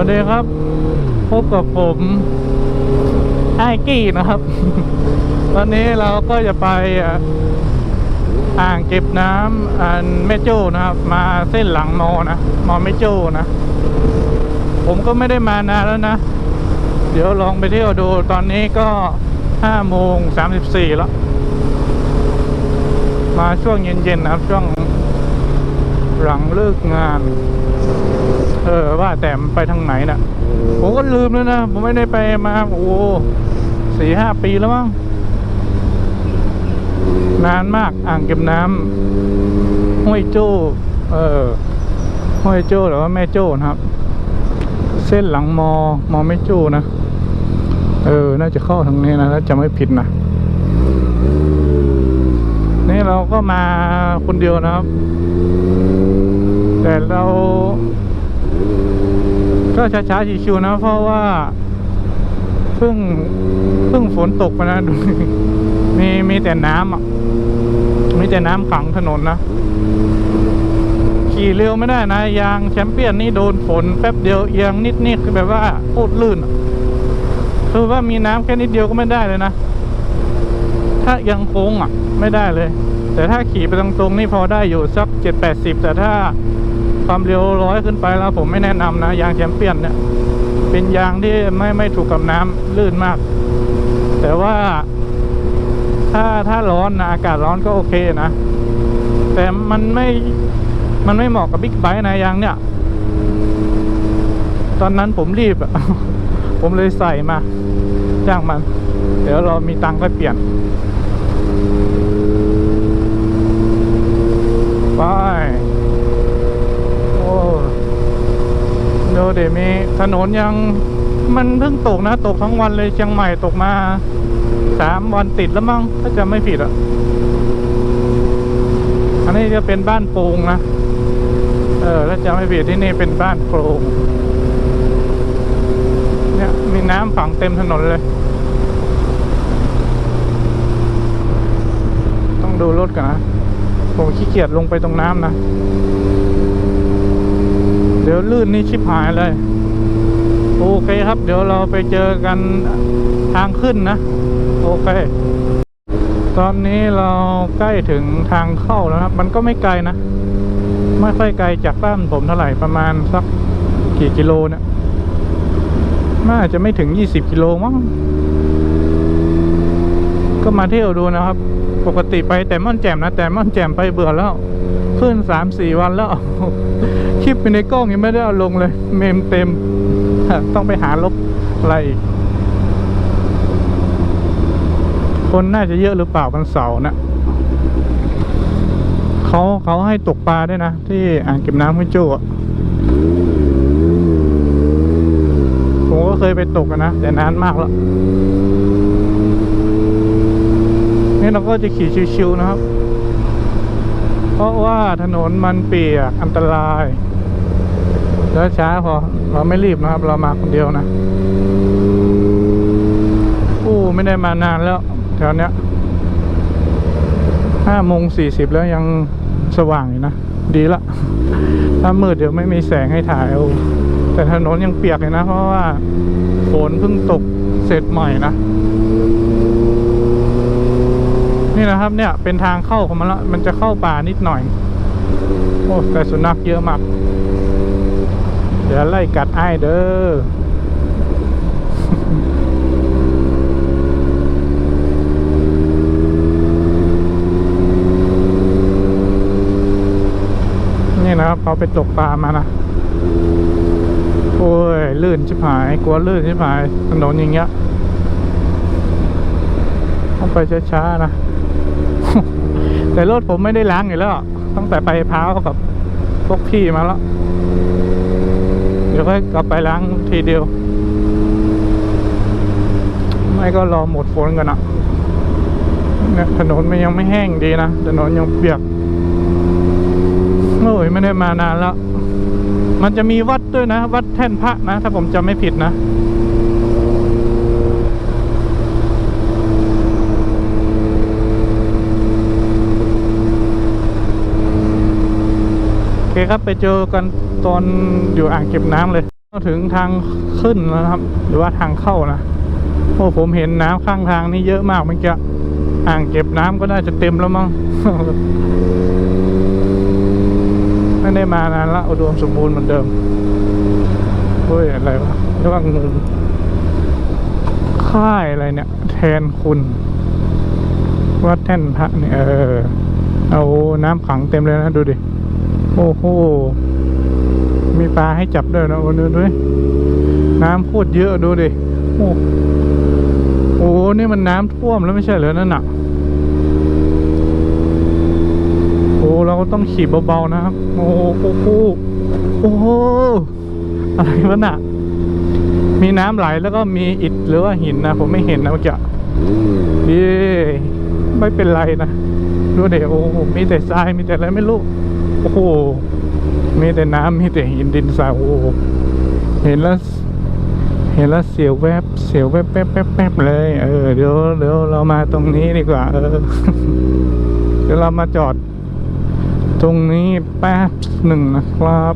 วัสดีครับ พบกับผมไอ้กี้นะครับวันนี้เราก็จะไปอ่างเก็บน้ำอันแม่จ้นะครับ มาเส้นหลังมอนะมอแม่จ้นะ ผมก็ไม่ได้มานานแล้วนะ เดี๋ยวลองไปเที่ยวดูตอนนี้ก็ห้าโมงสามสิบสี่แล้ว มาช่วงเย็นๆนะครับช่วงหลังเลิกงาน เออว่าแต่มันไปทางไหนน่ะผมก็ลืมแล้วนะผมไม่ได้ไปมาโอ้สี่ห้าปีแล้วมั้งนานมากอ่างเก็บน้ำห้วยโจ้เออห้วยโจ้หรือว่าแม่โจ้นะครับ เส้นหลังมอมอแม่โจ้นะเออ น่าจะเข้าทางนี้นะถ้าจะไม่ผิดนะนี่เราก็มาคนเดียวนะครับ แต่เรา ก็ช้าๆชิวๆนะ เพราะว่าเพิ่งเพิ่งฝนตกไปนะดูมีมีแต่น้ำอะมีแต่น้ำขังถนนนะ ขี่เร็วไม่ได้นะ ยางแชมเปี้ยนนี่โดนฝนแป๊บเดียวเอียงนิดนี่คือแบบว่าโคตรลื่นคือว่ามีน้ำแค่นิดเดียวก็ไม่ได้เลยนะ ถ้าเอียังโค้งอะ ไม่ได้เลย แต่ถ้าขี่ไปตรงๆนี่พอได้อยู่สักเจ็ดแปดสิบแต่ถ้า ความเร็วร้อยขึ้นไปแล้วผมไม่แนะนำนะ ยางแชมเปี้ยนเนี่ย เป็นยางที่ไม่ไม่ถูกกับน้ำลื่นมาก แต่ว่าถ้าถ้าร้อนนะอากาศร้อนก็โอเคนะ แต่มันไม่มันไม่เหมาะกับบิ๊กไบค์นะยางเนี่ย ตอนนั้นผมรีบ ผมเลยใส่มาจ้างมัน เดี๋ยวเรามีตังค์ก็เปลี่ยน ไป โอ้ดูเดี๋ยวมี ถนนยังมันเพิ่งตกนะ ตกทั้งวันเลยเชียงใหม่ตกมาสามวันติดแล้วมั้งถ้าจะไม่ผิดอะ อันนี้จะเป็นบ้านโปงนะเออถ้าจะไม่ผิดที่นี่เป็นบ้านโปงเนี่ยมีน้ำฝังเต็มถนนเลย ต้องดูรถกันนะผมขี้เกียจลงไปตรงน้ำนะ เดี๋ยวลื่นนี่ชิบหายเลย โอเคครับ เดี๋ยวเราไปเจอกันทางขึ้นนะ โอเค ตอนนี้เราใกล้ถึงทางเข้าแล้วครับ มันก็ไม่ไกลนะ ไม่ค่อยไกลจากบ้านผมเท่าไหร่ประมาณสักกี่กิโลเนี่ยน่าจะไม่ถึง 20 กิโลมั้งก็มาเที่ยวดูนะครับ ปกติไปแต่ม่อนแจ่มนะ แต่ม่อนแจ่มไปเบื่อแล้ว ขึ้นสามสี่วันแล้ว คลิปในกล้องยังไม่ได้เอาลงเลย เมมเต็ม ต้องไปหาลบอะไรอีก คนน่าจะเยอะหรือเปล่าวันเสาร์นะเขาเขาให้ตกปลาด้วยนะ ที่อ่างเก็บน้ำห้วยโจ้อะผมก็เคยไปตกนะ แต่นานมากแล้วนี่เราก็จะขี่ชิวๆนะครับ เพราะว่าถนนมันเปียกอันตราย แล้วช้าพอเราไม่รีบนะครับ เรามาคนเดียวนะอู้ไม่ได้มานานแล้วแถวเนี้ยห้าโมงสี่สิบแล้วยังสว่างอยู่นะ ดีละ ถ้ามืดเดี๋ยวไม่มีแสงให้ถ่ายเอาแต่ถนนยังเปียกเลยนะ เพราะว่าฝนเพิ่งตกเสร็จใหม่นะ นี่นะครับเนี่ยเป็นทางเข้าของมันละ มันจะเข้าป่านิดหน่อย โอ้แต่สุนัขเยอะมาก เดี๋ยวไล่กัดไอ้เด้อนี่นะครับเขาไปตกปลามานะ โอ้ย ลื่นชิบหาย กลัวลื่นชิบหายถนนอย่างเงี้ยต้องไปช้าๆนะ แต่รถผมไม่ได้ล้างอยู่แล้ว ตั้งแต่ไปพร้าวกับพวกพี่มาแล้ว ค่อยกลับไปล้างทีเดียว ไม่ก็รอหมดฝนกันอะเนี่ยถนนมันยังไม่แห้งดีนะถนนยังเปียกโอ้ยไม่ได้มานานแล้ว มันจะมีวัดด้วยนะ วัดแท่นพระนะ ถ้าผมจำไม่ผิดนะโอเคครับ ไปเจอกัน ตอนอยู่อ่างเก็บน้ำเลยมาถึงทางขึ้นแล้วครับ หรือว่าทางเข้านะโอ้ผมเห็นน้ำข้างทางนี่เยอะมากเมื่อกี้อ่างเก็บน้ำก็น่าจะเต็มแล้วมั้งไม่ได้มานานละอุดมสมบูรณ์เหมือนเดิมเฮ้ยอะไรวะเรียกว่างูค่ายอะไรเนี่ย แทนคุณวัดแท่นพระเนี่ยเออเอาน้ำขังเต็มเลยนะ ดูดิ โอ้โห มีปลาให้จับด้วยนะวันนี้ด้วยน้ำพูดเยอะดูดิโอ้โหนี่มันน้ำท่วมแล้วไม่ใช่เหรอนั่นน่ะโอ้เราก็ต้องขี่เบาๆนะครับ โอ้โหโอ้โหโอ้โหอะไรวะน่ะ มีน้ำไหลแล้วก็มีอิฐหรือว่าหินนะ ผมไม่เห็นนะเมื่อกี้ดีไม่เป็นไรนะดูเดี๋ยวโอ้โหมีแต่ทรายมีแต่อะไรไม่รู้โอ้โห มีแต่น้ำมีแต่หินดินทรายโอ้เห็นแล้วเห็นแล้วเสียวแวบเสียวแวบแป๊บแป๊บแป๊บเลย เออเดี๋ยวเดี๋ยวเรามาตรงนี้ดีกว่า เออเดี๋ยวเรามาจอด ตรงนี้แป๊บหนึ่งนะครับ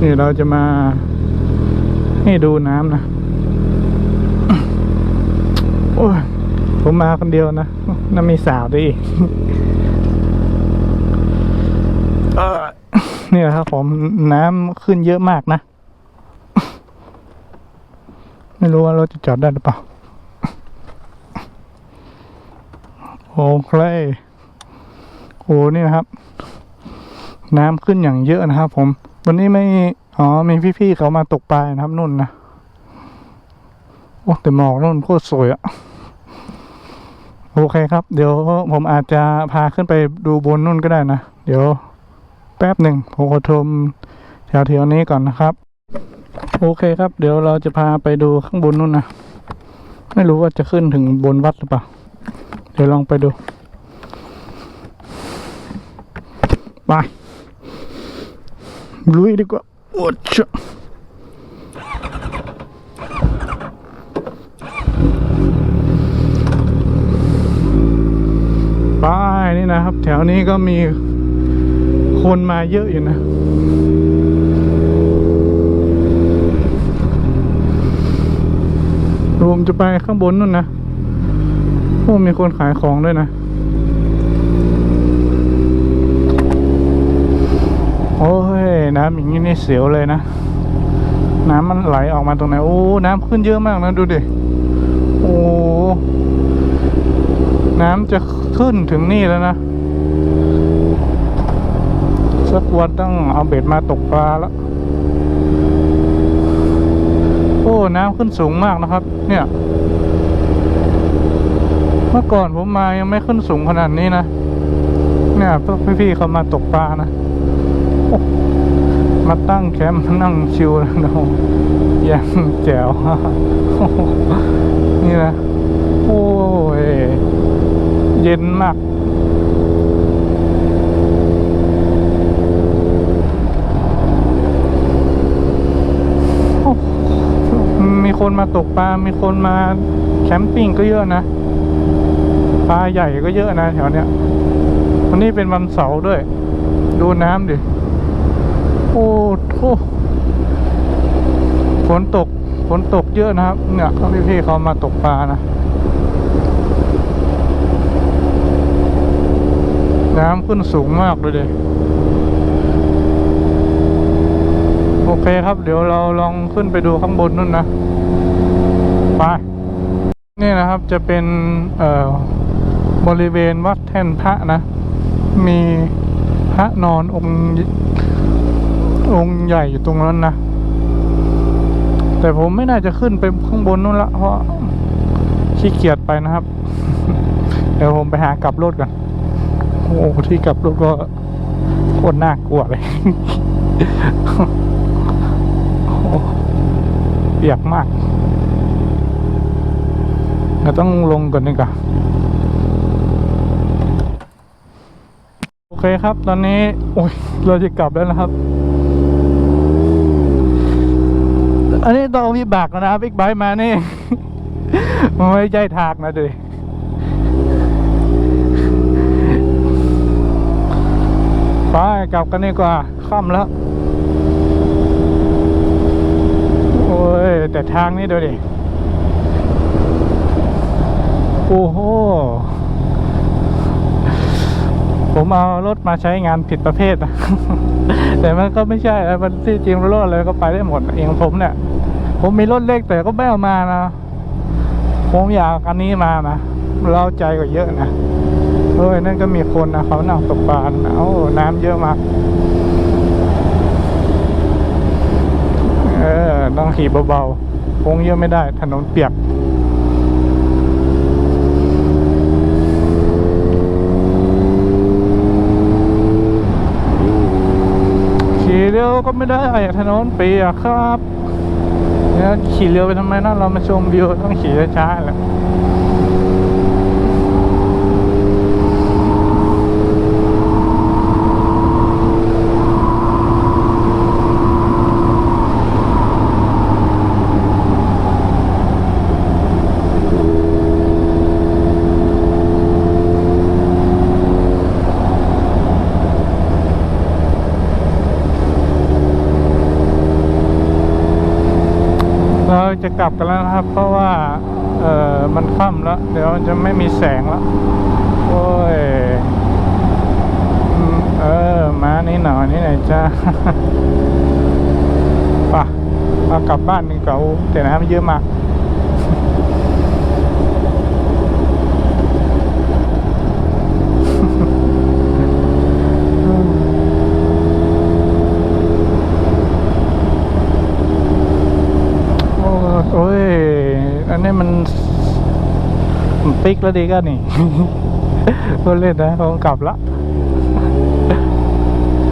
นี่เราจะมา ให้ดูน้ำนะโอ้ยผมมาคนเดียวนะน่ามีสาวด้วยอีก เออ นี่แหละครับผมน้ำขึ้นเยอะมากนะ ไม่รู้ว่าเราจะจอดได้หรือเปล่า โอเคโอ้นี่นะครับ น้ำขึ้นอย่างเยอะนะครับผม วันนี้ไม่อ๋อมีพี่ๆเขามาตกปลานะครับนุ่นนะโอ้แต่หมอกนุ่นโคตรสวยอะโอเคครับ เดี๋ยวผมอาจจะพาขึ้นไปดูบนนุ่นก็ได้นะ เดี๋ยว แป๊บหนึ่งผมขอชมแถวๆนี้ก่อนนะครับ โอเคครับ เดี๋ยวเราจะพาไปดูข้างบนนู่นนะไม่รู้ว่าจะขึ้นถึงบนวัดหรือเปล่า เดี๋ยวลองไปดูไปลุยดีกว่าโอ้ชไปนี่นะครับ แถวนี้ก็มี คนมาเยอะอยู่นะ รวมจะไปข้างบนนู่นนะโอ้มีคนขายของด้วยนะโอ้ยน้ำอย่างนี้นี่เสียวเลยนะ น้ำมันไหลออกมาตรงไหนโอ้น้ำขึ้นเยอะมากนะดูดิโอ้น้ำจะขึ้นถึงนี่แล้วนะ สักวันต้องเอาเบ็ดมาตกปลาแล้วโอ้น้ำขึ้นสูงมากนะครับ เนี่ย เมื่อก่อนผมมายังไม่ขึ้นสูงขนาดนี้นะเนี่ยพวกพี่ๆเขามาตกปลานะมาตั้งแคมป์นั่งชิวแล้วนะยังแจ๋วนี่นะโอ้ยเย็นมาก โอ้มี คนมาตกปลา มีคนมาแคมปิ้งก็เยอะนะ ปลาใหญ่ก็เยอะนะแถวเนี้ย วันนี้เป็นวันเสาร์ด้วย ดูน้ำดิ โอ้โหฝนตก ฝนตกเยอะนะครับ เนี่ยพี่ๆเขามาตกปลานะ น้ำขึ้นสูงมากเลยเดิโอ เคครับ เดี๋ยวเราลองขึ้นไปดูข้างบนนู่นนะ ไป นี่นะครับจะเป็นเอ่อบริเวณวัดแท่นพระนะ มีพระนอนองค์องค์ใหญ่อยู่ตรงนั้นนะ แต่ผมไม่น่าจะขึ้นไปข้างบนนู่นละ เพราะขี้เกียจไปนะครับ เดี๋ยวผมไปหากลับรถก่อน โอ้ที่กลับรถก็โคตรน่ากลัวเลย เปียกมากเราต้องลงก่อนดีกว่าโอเคครับ ตอนนี้โอ้ยเราจะกลับแล้วนะครับ อันนี้ต้องเอาวิบากแล้วนะบิ๊กไบค์มานี่มันไม่ใช่ทางนะดิไปกลับกันดีกว่าค่ำแล้ว ย แต่ทางนี้ดูดิ โอ้โห ผมเอารถมาใช้งานผิดประเภทนะแต่มันก็ไม่ใช่นะมันที่จริงรถอะไรก็ไปได้หมดเองผมเนี่ย ผมมีรถเล็กแต่ก็ไม่เอามานะ ผมอยากอันนี้มานะเราใจกว่าเยอะนะเฮ้ยนั่นก็มีคนนะเขานั่งตกปลานะโอ้น้ำเยอะมาก เออ ต้องขี่เบาๆโค้งเยอะไม่ได้ ถนนเปียกขี่เร็วก็ไม่ได้ถนนเปียกครับเนี่ยขี่เร็วไปทำไมนะเรามาชมวิวต้องขี่ช้าๆแหละ จะกลับกันแล้วนะครับ เพราะว่าเออมันค่ำแล้ว เดี๋ยวมันจะไม่มีแสงแล้ว โอ้ยเออมานี่หน่อยนี่หน่อยจ้าป่ะมากลับบ้านดีกว่าแต่น้ำเยอะมาก โอ้โอ้ย อันนี้มัน ติ๊กแล้วดีก็นี่พูดเล่นนะผมกลับละ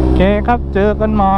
โอเคครับเจอกันใหม่